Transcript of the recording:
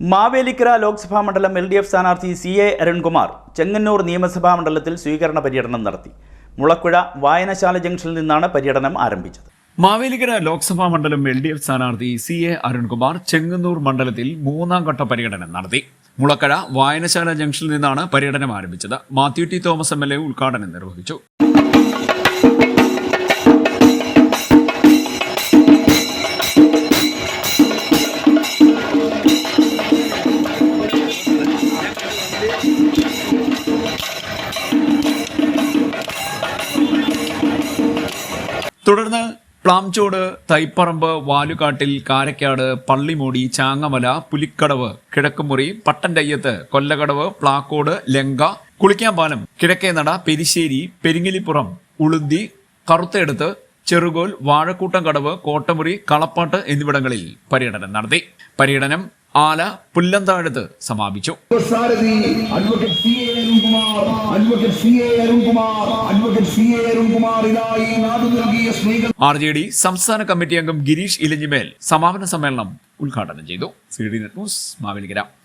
മാവേലിക്കര ലോക്സഭാ മണ്ഡലം L D F സ്ഥാനാർത്ഥി C A Arunkumar Chengannur നിയമസഭാ മണ്ഡലത്തിൽ സ്വീകരണ പര്യടനം നടത്തി. മുളക്കുഴ വായനശാല ജംഗ്ഷനിൽ നിന്നാണ് പര്യടനം ആരംഭിച്ചത്. മാവേലിക്കര ലോക്സഭാ മണ്ഡലം എൽ ഡി എഫ് സ്ഥാനാർത്ഥി സി എ അരുൺകുമാർ ചെങ്ങന്നൂർ മണ്ഡലത്തിൽ മൂന്നാം ഘട്ട പര്യടനം നടത്തി. മുളക്കഴ വായനശാല ജംഗ്ഷനിൽ നിന്നാണ് പര്യടനം ആരംഭിച്ചത്. Mathew T Thomas M L A ഉദ്ഘാടനം നിർവഹിച്ചു. തുടർന്ന് പ്ലാംചോട് തൈപ്പറമ്പ് വാലുകാട്ടിൽ കാരക്കാട് പള്ളിമൂടി ചാങ്ങമല പുലിക്കടവ് കിഴക്കുമുറി പട്ടൻതയ്യത്ത് കൊല്ലകടവ് പ്ലാക്കോട് ലങ്ക കുളിക്കാമ്പാലം കിഴക്കേനട പെരിശ്ശേരി പെരിങ്ങലിപ്പുറം ഉളുന്തി കറുത്തെടുത്ത് ചെറുകോൽ വാഴക്കൂട്ടം കടവ് കോട്ടമുറി കളപ്പാട്ട് എന്നിവിടങ്ങളിൽ പര്യടനം നടത്തി. പര്യടനം ആല പുല്ലന്താഴത്ത് സമാപിച്ചു. സാരഥി advocate C A Arunkumar advocate C A Arunkumar advocate C A Arunkumar ഇതായി നാടു നൽകിയ സ്നേഹ. ആർ ജെ ഡി സംസ്ഥാന കമ്മിറ്റി അംഗം ഗിരീഷ് ഇലഞ്ഞിമേൽ സമാപന സമ്മേളനം ഉദ്ഘാടനം ചെയ്തു. C D net news Mavelikkara.